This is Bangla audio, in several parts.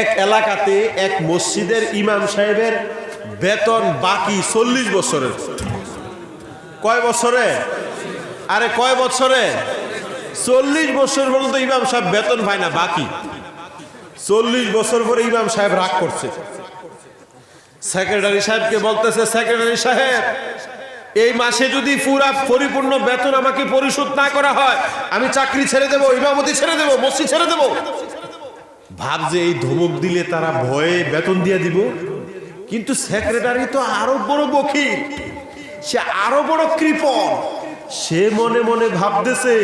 এক এলাকাতে এক মসজিদের ইমাম সাহেবের বেতন বাকি চল্লিশ বছরের। কয় বছরে? আরে কয় বছরে? চল্লিশ বছর পর্যন্ত ইমাম সাহেব বেতন পায় না, বাকি। চল্লিশ বছর পরে ইমাম সাহেব রাগ করছে। সেক্রেটারি সাহেবকে বলতেছে, সেক্রেটারি সাহেব, এই মাসে যদি পুরা পরিপূর্ণ বেতন আমাকে পরিশোধ না করা হয়, আমি চাকরি ছেড়ে দেবো, ইমামতি ছেড়ে দেবো, মসজিদ ছেড়ে দেবো। ভাবছে এই ধমক দিলে তারা ভয়ে বেতন দিয়ে দিব। কিন্তু সেক্রেটারি তো আরও বড় বকিল। সে আরও বড় কৃপণ। সে মনে মনে ভাবতেছে,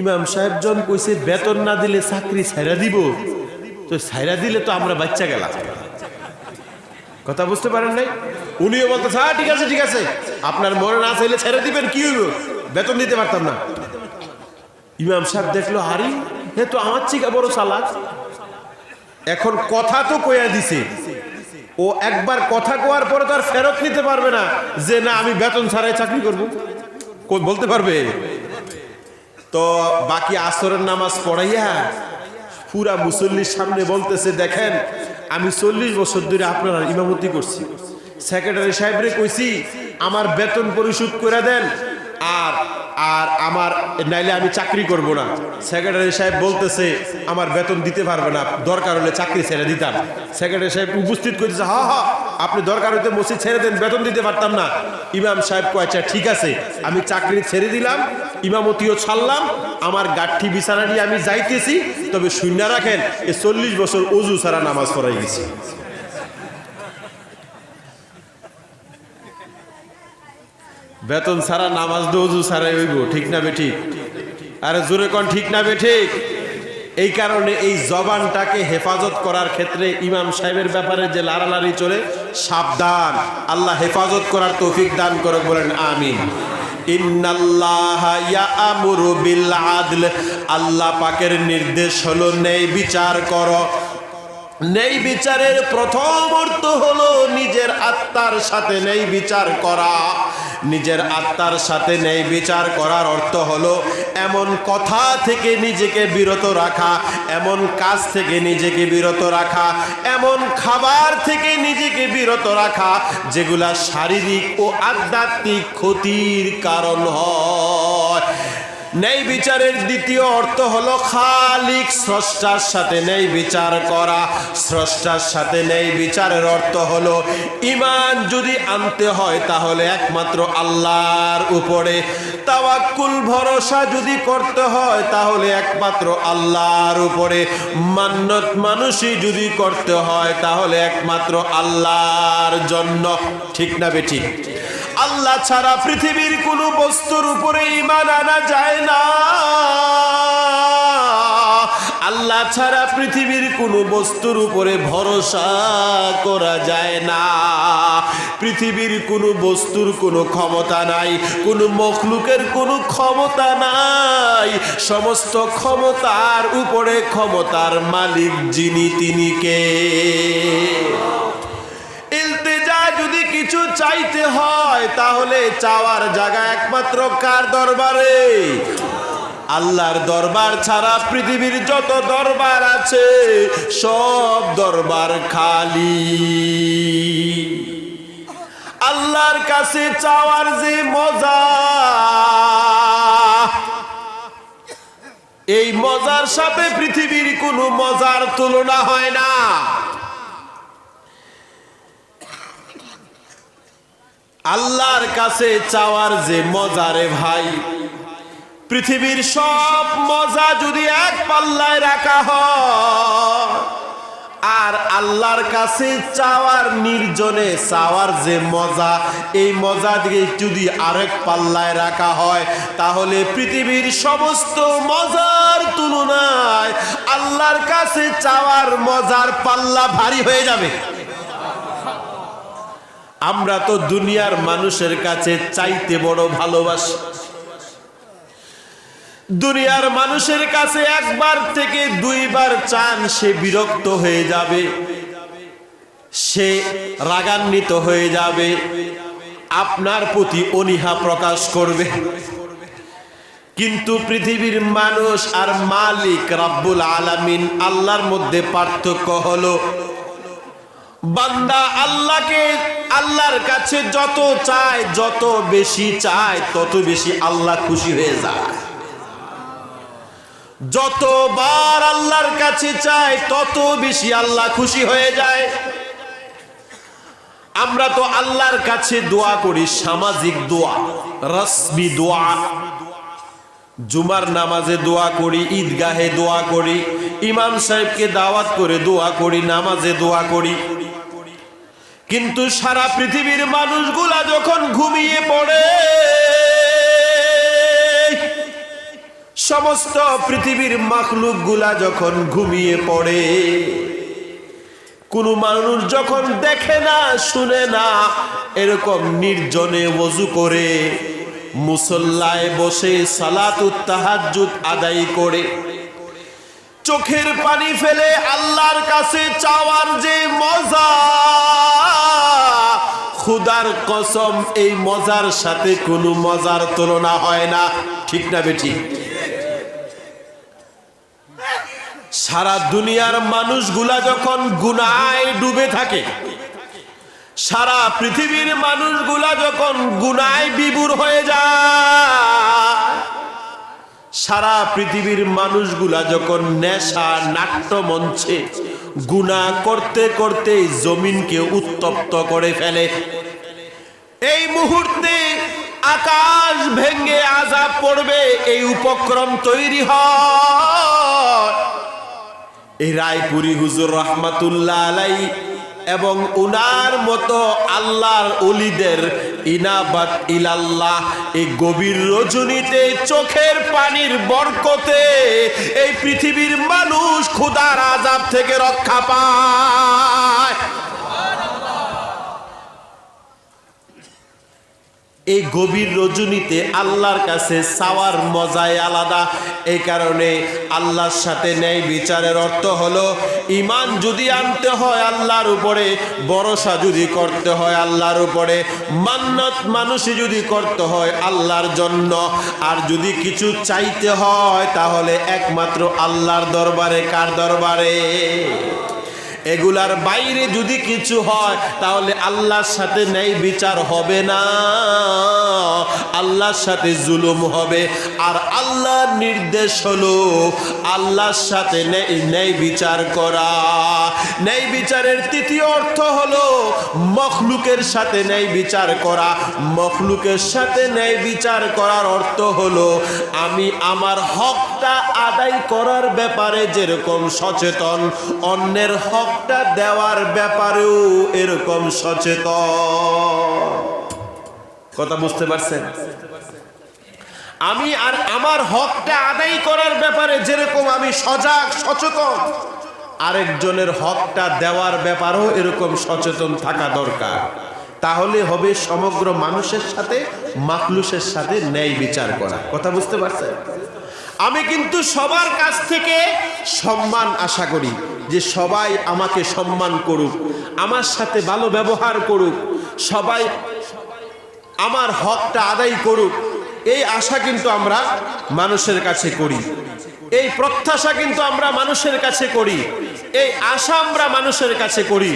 ইমাম সাহেব জন কইছে বেতন না দিলে চাকরি ছাইরা দিব, তো ছাইরা দিলে তো আমরা বাচ্চা গেলাম। কথা বুঝতে পারেন নাই? উনিও বলতেছে হ্যাঁ ঠিক আছে ঠিক আছে। আপনার মনে না চাইলে ছেড়ে দিবেন, কি হইব? বেতন দিতে পারতাম না। ইমাম সাহেব দেখল হারি হে তো আমার চিকা বড় চালাক। এখন কথা তো কইয়া দিছে। ও একবার কথা কোয়ার পরে তার ফেরত নিতে পারবে না যে, না, আমি বেতন ছাড়াই চাকরি করব। বলতে পারবে? তো বাকি আসরের নামাজ পড়াইয়া পুরা মুসল্লির সামনে বলতেছে, দেখেন, আমি চল্লিশ বছর ধরে আপনারা ইমামতি করছি। সেক্রেটারি সাহেবরে কইছি, আমার বেতন পরিশোধ করে দেন, আর আর আমার, নাইলে আমি চাকরি করব না। সেক্রেটারি সাহেব বলতেছে, আমার বেতন দিতে পারবে না, দরকার হলে চাকরি ছেড়ে দিতাম। সেক্রেটারি সাহেব উপস্থিত করতেছে হা হা, আপনি দরকার হইতে মসজিদ ছেড়ে দেন, বেতন দিতে পারতাম না। ইমাম সাহেব কয়েছে ঠিক আছে, আমি চাকরি ছেড়ে দিলাম, ইমামতিও ছাড়লাম, আমার গাঠি বিছানা নিয়ে আমি যাইতেছি, তবে শূন্য রাখেন, এ চল্লিশ বছর অজু ছাড়া নামাজ পড়াই গেছি। বেতন ছাড়া নামাজ দো অজু ছাড়াই হইব, ঠিক না বে ঠিক? আরে জোরে কন, ঠিক না বে ঠিক? এই কারণে এই জবানটাকে হেফাজত করার ক্ষেত্রে ইমাম সাহেবের ব্যাপারে যে লাড়ালাড়ি চলে, সাবধান। আল্লাহ হেফাজত করার তৌফিক দান করে বলেন আমিন। আল্লাহ পাকের নির্দেশ হলো, নেই বিচার কর। নেই বিচারের প্রথম অর্থ হলো নিজের আত্মার সাথে নেই বিচার করা। নিজের আত্মার সাথে নেই বিচার করার অর্থ হলো এমন কথা থেকে নিজেকে বিরত রাখা, এমন কাজ থেকে নিজেকে বিরত রাখা, এমন খাবার থেকে নিজেকে বিরত রাখা, যেগুলা শারীরিক ও আধ্যাত্মিক ক্ষতির কারণ হয়। ন্যায় বিচারের দ্বিতীয় অর্থ হলো খালিক স্রষ্টার সাথে ন্যায় বিচার করা। স্রষ্টার সাথে ন্যায় বিচারের অর্থ হলো ইমান যদি আনতে হয় তাহলে একমাত্র আল্লাহর উপরে। তাওয়াক্কুল ভরসা যদি করতে হয় তাহলে একমাত্র আল্লাহর উপরে। মান্নত মানুষই যদি করতে হয় তাহলে একমাত্র আল্লাহর জন্য। ঠিক না বেঠিক? আল্লাহ ছাড়া পৃথিবীর কোনো বস্তুর উপরে ইমান আনা যায় না। আল্লাহ ছাড়া পৃথিবীর কোনো বস্তুর উপরে ভরসা করা যায় না। পৃথিবীর কোনো বস্তুর কোনো ক্ষমতা নাই, কোনো মখলুকের কোনো ক্ষমতা নাই। সমস্ত ক্ষমতার উপরে ক্ষমতার মালিক যিনি তিনি কে? চাইতে হয়, তাহলে চাওয়ার জায়গা একমাত্র কার দরবারে? আল্লাহর দরবার ছাড়া পৃথিবীর যত দরবার আছে, সব দরবার খালি। আল্লাহর কাছে চাওয়ার যে মজা, এই মজার সাথে পৃথিবীর কোনো মজার তুলনা হয় না। আল্লাহর কাছে চাওয়ার যে মজারে ভাই, পৃথিবীর সব মজা যদি এক পাল্লায় রাখা হয়, আর আল্লাহর কাছে চাওয়ার নির্জনে চাওয়ার যে মজা, এই মজা দিকে যদি আরেক পাল্লায় রাখা হয়, তাহলে পৃথিবীর সমস্ত মজার তুলনায় আল্লাহর কাছে চাওয়ার মজার পাল্লা ভারী হয়ে যাবে। আমরা তো দুনিয়ার মানুষের কাছে চাইতে বড় ভালোবাসি। দুনিয়ার মানুষের কাছে একবার থেকে দুইবার চান, সে বিরক্ত হয়ে যাবে। সে রাগান্বিত হয়ে যাবে। আপনার প্রতি অনীহা প্রকাশ করবে। কিন্তু পৃথিবীর মানুষ আর মালিক রাব্বুল আলামিন আল্লাহর মধ্যে পার্থক্য হলো বান্দা আল্লাহকে আল্লাহর কাছে যত চায়, যত বেশি চায়, তত বেশি আল্লাহ খুশি হয়ে যায়। যতবার আল্লাহর কাছে চায়, তত বেশি আল্লাহ খুশি হয়ে যায়। আমরা তো আল্লাহর কাছে দোয়া করি, সামাজিক দোয়া, রসমি দোয়া। জুমার নামাজে দোয়া করি, ঈদগাহে দোয়া করি, ইমাম সাহেবকে দাওয়াত করে দোয়া করি, নামাজে দোয়া করি। কিন্তু সারা পৃথিবীর মানুষগুলা যখন ঘুমিয়ে পড়ে, সমস্ত পৃথিবীর মাখলুকগুলা যখন ঘুমিয়ে পড়ে, কোন মানুষ যখন দেখে না, শুনে না, এরকম নির্জনে ওযু করে মুসল্লায় বসে সালাতুত তাহাজ্জুদ আদায় করে, চোখের পানি ফেলে আল্লাহর কাছে চাওয়ার যে মজা খুদার কসম, এই মজার সাথে কোনো মজার তুলনা হয় না। ঠিক না বেঠি? সারা দুনিয়ার মানুষগুলা যখন গুনায় ডুবে থাকে, সারা পৃথিবীর মানুষগুলা যখন গুনায় বিবুর হয়ে যায়। সারা পৃথিবীর মানুষগুলা যখন নেশা, নাট্য মঞ্চে গুণা করতে করতে জমিনকে উত্তপ্ত করে ফেলে, এই মুহূর্তে আকাশ ভেঙ্গে আজাব পড়বে, এই উপক্রম তৈরি হয়। এই রায়পুরি হুজুর রহমাতুল্লাহ আলাই এবং উনার মতো আল্লাহর উলিদের ইনাবাত ইলাল্লাহ, এই গভীর রজনীতে, চোখের পানির বরকতে এই পৃথিবীর মানুষ ক্ষুধার আজাব থেকে রক্ষা পায়। এই গভীর রজনীতে আল্লাহর কাছে চাওয়ার মজাই আলাদা। এই কারণে আল্লাহর সাথে ন্যায় বিচারের অর্থ হলো ইমান যদি আনতে হয় আল্লাহর উপরে, ভরসা যদি করতে হয় আল্লাহর উপরে, মান্নত মানুষই যদি করতে হয় আল্লাহর জন্য। আর যদি কিছু চাইতে হয় তাহলে একমাত্র আল্লাহর দরবারে, কার দরবারে? এগুলার বাইরে যদি কিছু হয়, তাহলে আল্লাহর সাথে ন্যায় বিচার হবে না। আল্লাহর সাথে জুলুম হবে। আর আল্লাহর নির্দেশ হলো আল্লাহর সাথে ন্যায় বিচার করা। ন্যায় বিচারের তৃতীয় অর্থ হলো মখলুকের সাথে ন্যায় বিচার করা। মখলুকের সাথে ন্যায় বিচার করার অর্থ হলো, আমি আমার হকটা আদায় করার ব্যাপারে যেরকম সচেতন, অন্যের হকটা দেওয়ার ব্যাপারেও এরকম সচেতন। কথা বুঝতে পারছেন? আমি আর আমার হকটা আদায় করার ব্যাপারে যেরকম আমি সজাগ, সচেতন, আরেকজনের হকটা দেওয়ার ব্যাপারেও এরকম সচেতন থাকা দরকার। তাহলে হবে সমগ্র মানুষের সাথে মাকলুসের সাথে ন্যায় বিচার করা। কথা বুঝতে পারছেন? আমি কিন্তু সবার কাছ থেকে সম্মান আশা করি যে সবাই আমাকে সম্মান করুক, আমার সাথে ভালো ব্যবহার করুক, সবাই আমার হকটা আদায় করুক, এই আশা কিন্তু আমরা মানুষের কাছে করি। এই প্রত্যাশা কিন্তু আমরা মানুষের কাছে করি। এই আশা আমরা মানুষের কাছে করি।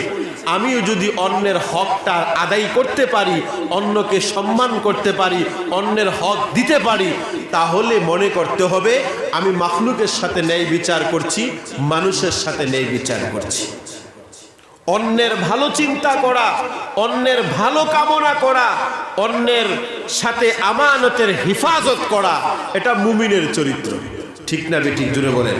আমিও যদি অন্যের হকটা আদায় করতে পারি, অন্যকে সম্মান করতে পারি, অন্যের হক দিতে পারি, তাহলে মনে করতে হবে, আমি মাখলুকের সাথে ন্যায় বিচার করছি, মানুষের সাথে ন্যায় বিচার করছি। অন্যের ভালো চিন্তা করা, অন্যের ভালো কামনা করা, অন্যের সাথে আমানতের হেফাজত করা, এটা মুমিনের চরিত্র। ঠিক না বেঠিক জুড়ে বলেন।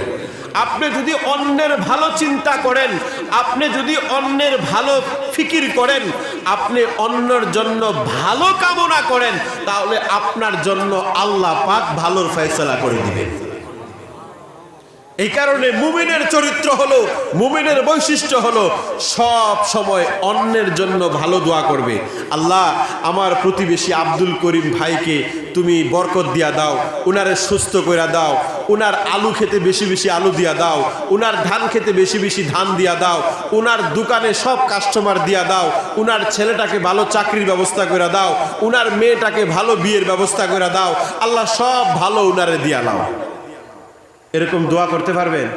আপনি যদি অন্যের ভালো চিন্তা করেন, আপনি যদি অন্যের ভালো ফিকির করেন, আপনি অন্যর জন্য ভালো কামনা করেন, তাহলে আপনার জন্য আল্লাহ পাক ভালোর ফয়সলা করে দিবেন। এই কারণে মুমিনের চরিত্র হলো, মুমিনের বৈশিষ্ট্য হলো সব সময় অন্যের জন্য ভালো দোয়া করবে। আল্লাহ, আমার প্রতিবেশী আব্দুল করিম ভাইকে তুমি বরকত দিয়া দাও, উনারে সুস্থ করে দাও, উনার আলু খেতে বেশি বেশি আলু দিয়া দাও, উনার ধান খেতে বেশি বেশি ধান দিয়া দাও, উনার দোকানে সব কাস্টমার দিয়া দাও, উনার ছেলেটাকে ভালো চাকরির ব্যবস্থা করে দাও, উনার মেয়েটাকে ভালো বিয়ের ব্যবস্থা করে দাও, আল্লাহ সব ভালো উনারে দিয়া দাও এরকম দোয়া করতে পারবেন?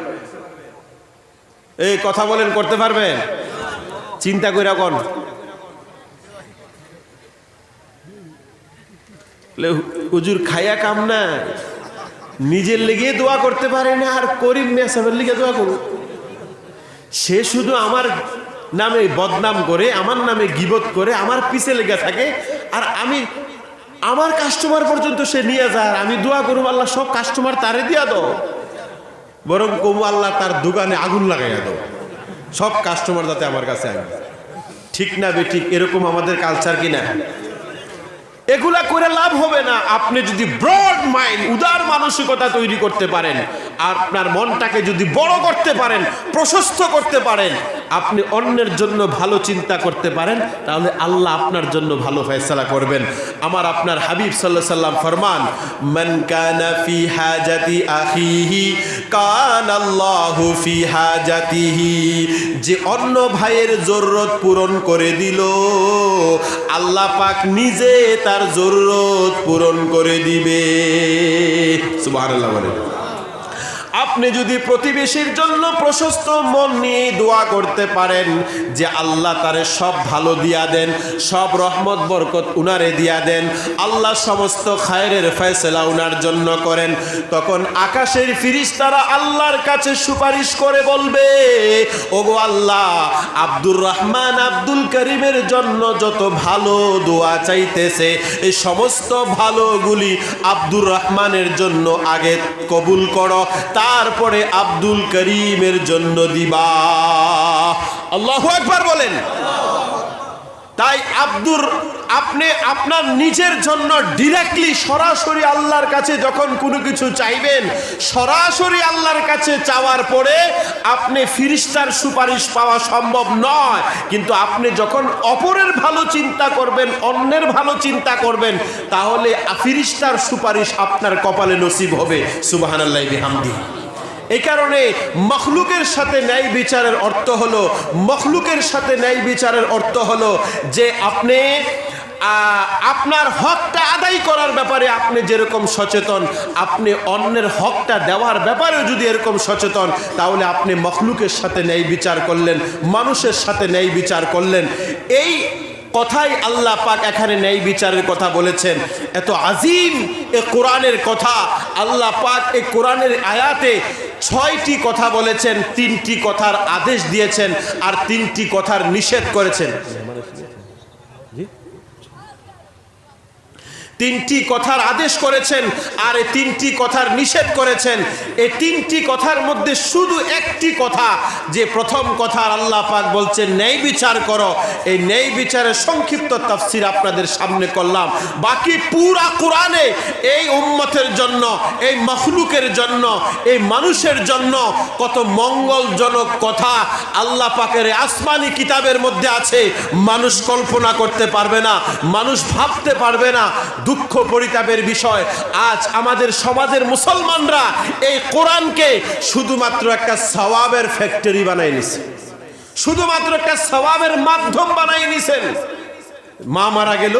এই কথা বলেন, করতে পারবেন? চিন্তা করে কোন হুজুর খাইয়া কাম না। নিজের লেগে দোয়া করতে পারে না, আর করিম মেসাবের লিগে দোয়া করুন। সে শুধু আমার নামে বদনাম করে, আমার নামে গিবত করে, আমার পিছে লেগে থাকে, আর আমি, আমার কাস্টমার পর্যন্ত সে নিয়ে যায় আমি দোয়া করব আল্লাহ সব কাস্টমার তারে দিয়া দাও। বরং কমু আল্লাহ তার দোকানে আগুন লাগাইয়া দাও। সব কাস্টমার যাতে আমার কাছে আসবে ঠিক না বে ঠিক এরকম আমাদের কালচার কিনা? এগুলা করে লাভ হবে না। আপনি যদি ব্রড মাইন্ড উদার মানসিকতা তৈরি করতে পারেন, আপনার মনটাকে যদি বড় করতে পারেন, প্রশস্ত করতে পারেন আপনি অন্যের জন্য ভালো চিন্তা করতে পারেন, তাহলে আল্লাহ আপনার জন্য ভালো ফয়সালা করবেন। আমার আপনার হাবিব সাল্লাহ সাল্লাম ফরমান, মান কানা ফি হাজাতি আখিহি, কান আল্লাহু ফি হাজাতিহি। যে অন্য ভাইয়ের জরুরত পূরণ করে দিল, আল্লাহ পাক নিজে তার জরুরত পূরণ করে দিবে। সুবহানাল্লাহ বলেন। আপনি যদি প্রতিবেশীর জন্য প্রশস্ত মন নিয়ে দোয়া করতে পারেন যে আল্লাহ তারে সব ভালো দিয়া দেন, সব রহমত, বরকত উনারে দিয়া দেন, আল্লাহ সমস্ত খায়রের ফয়সলা উনার জন্য করেন, তখন আকাশের ফিরিস তারা আল্লাহর কাছে সুপারিশ করে বলবে, ওগো আল্লাহ, আব্দুর রহমান আব্দুল করিমের জন্য যত ভালো দোয়া চাইতেছে, এই সমস্ত ভালোগুলি আব্দুর রহমানের জন্য আগে কবুল করো। তারপরে আব্দুল করিমের জন্য দিবা। আল্লাহ একবার বলেন। তাই আব্দুর, আপনি আপনার নিজের জন্য ডিরেক্টলি সরাসরি আল্লাহর কাছে যখন কোনো কিছু চাইবেন, সরাসরি আল্লাহর কাছে চাওয়ার পরে আপনি ফিরিস্তার সুপারিশ পাওয়া সম্ভব নয়। কিন্তু আপনি যখন অপরের ভালো চিন্তা করবেন, অন্যের ভালো চিন্তা করবেন, তাহলে ফিরিস্তার সুপারিশ আপনার কপালে নসিব হবে। সুবাহান আল্লাহ বিহামদি। এই কারণে মখলুকের সাথে ন্যায় বিচারের অর্থ হলো, মখলুকের সাথে ন্যায় বিচারের অর্থ হলো যে আপনি আপনার হকটা আদায় করার ব্যাপারে আপনি যেরকম সচেতন, আপনি অন্যের হকটা দেওয়ার ব্যাপারেও যদি এরকম সচেতন, তাহলে আপনি মখলুকের সাথে ন্যায় বিচার করলেন, মানুষের সাথে ন্যায় বিচার করলেন। এই কথাই আল্লাহ পাক এখানে ন্যায় বিচারের কথা বলেছেন। এত আজিম এ কোরআনের কথা। আল্লাহ পাক এ কোরআনের আয়াতে ছয়টি কথা বলেছেন তিনটি কথার আদেশ দিয়েছেন আর তিনটি কথার নিষেধ করেছেন। তিনটি কথার আদেশ করেছেন আর এই তিনটি কথার নিষেধ করেছেন। এই তিনটি কথার মধ্যে শুধু একটি কথা, যে প্রথম কথার আল্লাহ পাক বলছেন, ন্যায় বিচার করো। এই ন্যায় বিচারের সংক্ষিপ্ত তাফসির আপনাদের সামনে করলাম। বাকি পুরা কোরআনে এই উম্মতের জন্য, এই মখলুকের জন্য, এই মানুষের জন্য কত মঙ্গলজনক কথা আল্লাহ পাকের আসমানি কিতাবের মধ্যে আছে। মানুষ কল্পনা করতে পারবে না, মানুষ ভাবতে পারবে না। দুঃখ পরিতাপের বিষয়। আজ আমাদের সমাজের মুসলমানরা এই কোরআনকে শুধুমাত্র একটা সওয়াবের ফ্যাক্টরি বানাই নিছে। শুধুমাত্র একটা সওয়াবের মাধ্যম বানাই নিছেন। মা মারা গেল,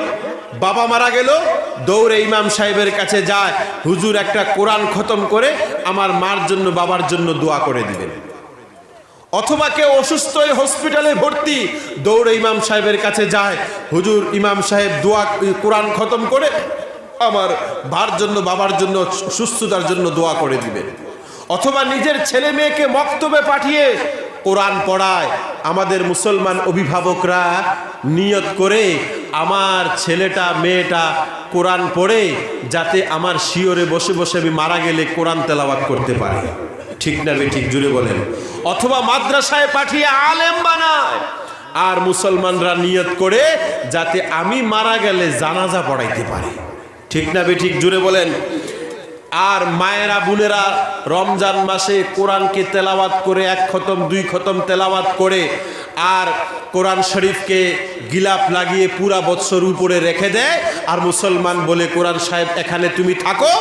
বাবা মারা গেল, দৌড়ে ইমাম সাহেবের কাছে যায়, হুজুর একটা কোরআন খতম করে আমার মার জন্য, বাবার জন্য দোয়া করে দিবেন। অথবা কেউ অসুস্থ হয়ে হসপিটালে ভর্তি, দৌড়ে ইমাম সাহেবের কাছে যায়, হুজুর ইমাম সাহেব দোয়া, কোরআন খতম করে আমার ভার জন্য, বাবার জন্য, সুস্থতার জন্য দোয়া করে দিবেন অথবা নিজের ছেলে মেয়েকে মক্তবে পাঠিয়ে কোরআন পড়ায়। আমাদের মুসলমান অভিভাবকরা নিয়ত করে আমার ছেলেটা, মেয়েটা কোরআন পড়ে, যাতে আমার শিওরে বসে বসে আমি মারা গেলে কোরআন তেলাওয়াত করতে পারে। ঠিক না ঠিক জুড়ে বলেন। অথবা মাদ্রাসায় পাঠিয়ে আলেম বানায়। আর মুসলমানরা নিয়ত করে যাতে আমি মারা গেলে জানাজা পড়াইতে পারি। ঠিক না ঠিক জুড়ে বলেন। আর মায়েরা, বোনেরা রমজান মাসে কোরআনকে তেলাওয়াত করে, এক খতম, দুই খতম তেলাওয়াত করে। আর কোরআন শরীফকে গিলাপ লাগিয়ে পুরা বৎসর উপরে রেখে দেয় আর মুসলমান বলে, কোরআন সাহেব, এখানে তুমি থাকো,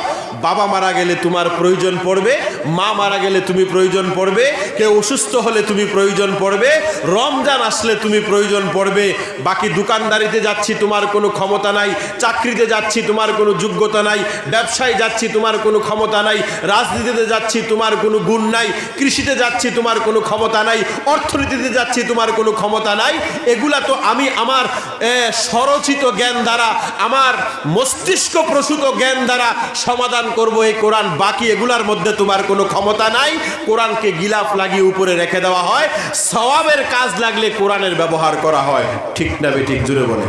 বাবা মারা গেলে তোমার প্রয়োজন পড়বে, মা মারা গেলে তুমি প্রয়োজন পড়বে, কেউ অসুস্থ হলে তুমি প্রয়োজন পড়বে, রমজান আসলে তুমি প্রয়োজন পড়বে, বাকি দোকানদারিতে যাচ্ছি তোমার কোনো ক্ষমতা নাই, চাকরিতে যাচ্ছি তোমার কোনো যোগ্যতা নাই, ব্যবসায় যাচ্ছি তোমার কোনো ক্ষমতা নাই, রাজনীতিতে যাচ্ছি তোমার কোনো গুণ নাই, কৃষিতে যাচ্ছি তোমার কোনো ক্ষমতা নাই, অর্থনীতিতে যাচ্ছি তোমার কোনো ক্ষমতা নাই এগুলা তো আমি আমার এ, স্বরচিত জ্ঞান দ্বারা আমার মস্তিষ্ক প্রসূত জ্ঞান দ্বারা সমাধান করব এই কোরআন। বাকি এগুলার মধ্যে তোমার কোনো ক্ষমতা নাই। কোরআনকে গিলাফ লাগিয়ে উপরে রেখে দেওয়া হয়। সওয়াবের কাজ লাগলে কোরআনের ব্যবহার করা হয়। ঠিক না ঠিক? জুড়ে বলে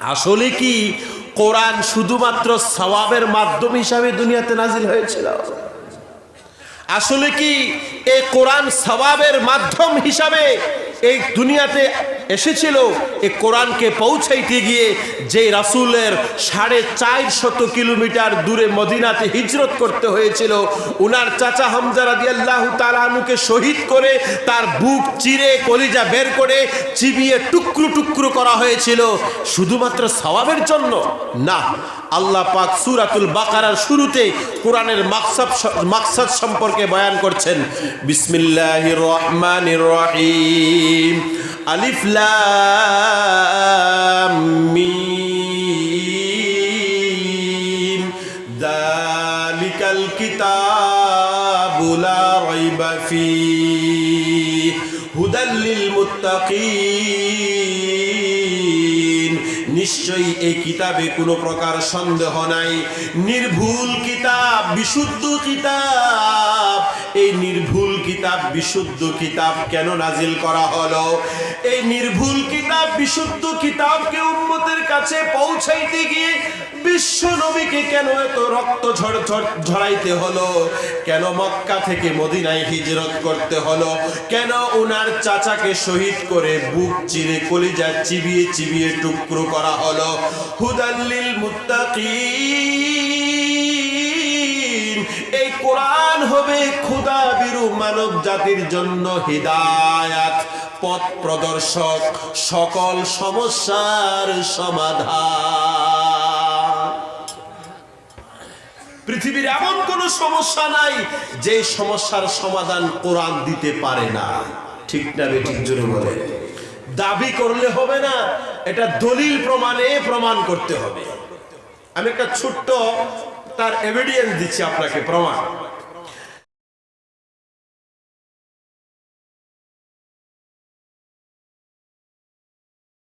আসলে কি কোরআন শুধুমাত্র সওয়াবের মাধ্যম হিসাবে দুনিয়াতে নাজিল হয়েছিল? আসলে কি এই কোরআন সওয়াবের মাধ্যম হিসাবে এই দুনিয়াতে এসেছিল, এই কোরআনকে পৌঁছাইতে গিয়ে যে রাসূলের সাড়ে চার শত কিলোমিটার দূরে মদিনাতে হিজরত করতে হয়েছিল, উনার চাচা হামজা রাদিয়াল্লাহু তাআলা আনুকে শহীদ করে তার বুক চিরে কলিজা বের করে চিবিয়ে টুকরো টুকরো করা হয়েছিল, শুধুমাত্র সওয়াবের জন্য? না আল্লাহ পাক সূরাতুল বাকারার শুরুতে কোরআনের মাকসাদ মাকসাদ সম্পর্কে বয়ান করছেন। বিসমিল্লাহির রহমানির রহিম। আলিফ লাম মিম। যালিকাল কিতাবু লা রাইবা ফীহ হুদাল লিল মুত্তাকিন। নিশ্চয়ই এই কিতাবে কোনো প্রকার সন্দেহ নাই। নির্ভুল কিতাব বিশুদ্ধ কিতাব এই নির্ভুল কিতাব, বিশুদ্ধ কিতাব কেন নাজিল করা হলো? এই নির্ভুল কিতাব, বিশুদ্ধ কিতাবকে উম্মতের কাছে পৌঁছাইতে গিয়ে বিশ্ব নবীকে কেন এত রক্ত ঝড় ঝরাইতে হলো? কেন মক্কা থেকে মদিনায় হিজরত করতে হলো? কেন ওনার চাচাকে শহীদ করে বুক চিরে কলিজা চিবিয়ে চিবিয়ে টুকরো করা হলো? হুদাল্লিল মুত্তাকিন। কোরআন হবে খুদা বিরু মানব জাতির জন্য হিদায়াত, পথ প্রদর্শক, সকল সমস্যার সমাধান। পৃথিবীর এমন কোন সমস্যা নাই যে সমস্যার সমাধান কোরআন দিতে পারে না। ঠিক না বে, ঠিক জোরে বলে। দাবি করলে হবে না, এটা দলিল প্রমাণে প্রমাণ করতে হবে। আমি একটা ছোট্ট তার এভিডিয়েন্স দিচ্ছি আপনাকে, প্রমাণ।